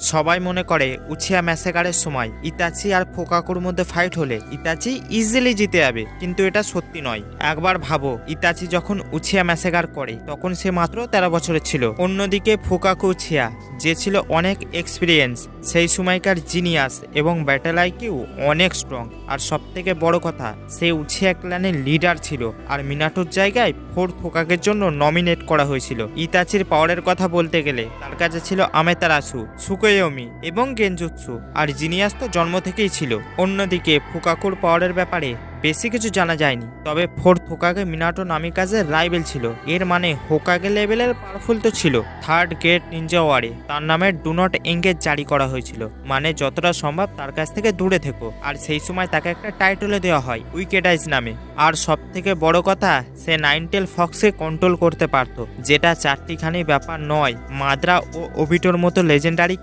সবাই মনে করে উছিয়া ম্যাসেকারের সময়। ইতাচি আর ফোকাকুর মধ্যে ফাইট হলে ইতাচি ইজিলি জিতে যাবে। কিন্তু এটা সত্যি নয়। একবার ভাবো, ইতাচি যখন উছিয়া ম্যাসেকার করে, তখন সে মাত্র তেরো বছরের ছিল। অন্যদিকে ফোকাকু উচিয়া যে ছিল অনেক এক্সপিরিয়েন্স সেই সময়কার জিনিয়াস এবং ব্যাটেল আইকিউ অনেক স্ট্রং আর সব থেকে বড় কথা, সে উচিয়া ক্ল্যানের লিডার ছিল আর মিনাটোর জায়গায় ফোর ফোকাকের জন্য নমিনেট করা হয়েছিল। ইতাচির পাওয়ারের কথা বলতে গেলে, তার কাছে ছিল আমেতারাসু, সুকোয়োমি এবং গেনজুৎসু আর জিনিয়াস তো জন্ম থেকেই ছিল। অন্যদিকে, ফুকাকুর পাওয়ারের ব্যাপারে বেশি কিছু জানা যায়নি। তবে ফোর্থ হোকাগে মিনাটো নামিকাজের রাইভেল ছিল। এর মানে হোকাগে লেভেলের পাওয়ারফুল তো ছিল। থার্ড গ্রেট নিনজা ওয়ারে, তার নামে ডু নট এঙ্গেজ জারি করা হয়েছিল। মানে যতটা সম্ভব তার কাছ থেকে দূরে থেকো। আর সেই সময় তাকে একটা টাইটেলে দেওয়া হয় উইকেটাইজ নামে। আর সব থেকে বড় কথা, সে নাইনটেল ফক্সে কন্ট্রোল করতে পারতো, যেটা চারটিখানি ব্যাপার নয়, মাদ্রা ও ওবিটোর মতো লেজেন্ডারি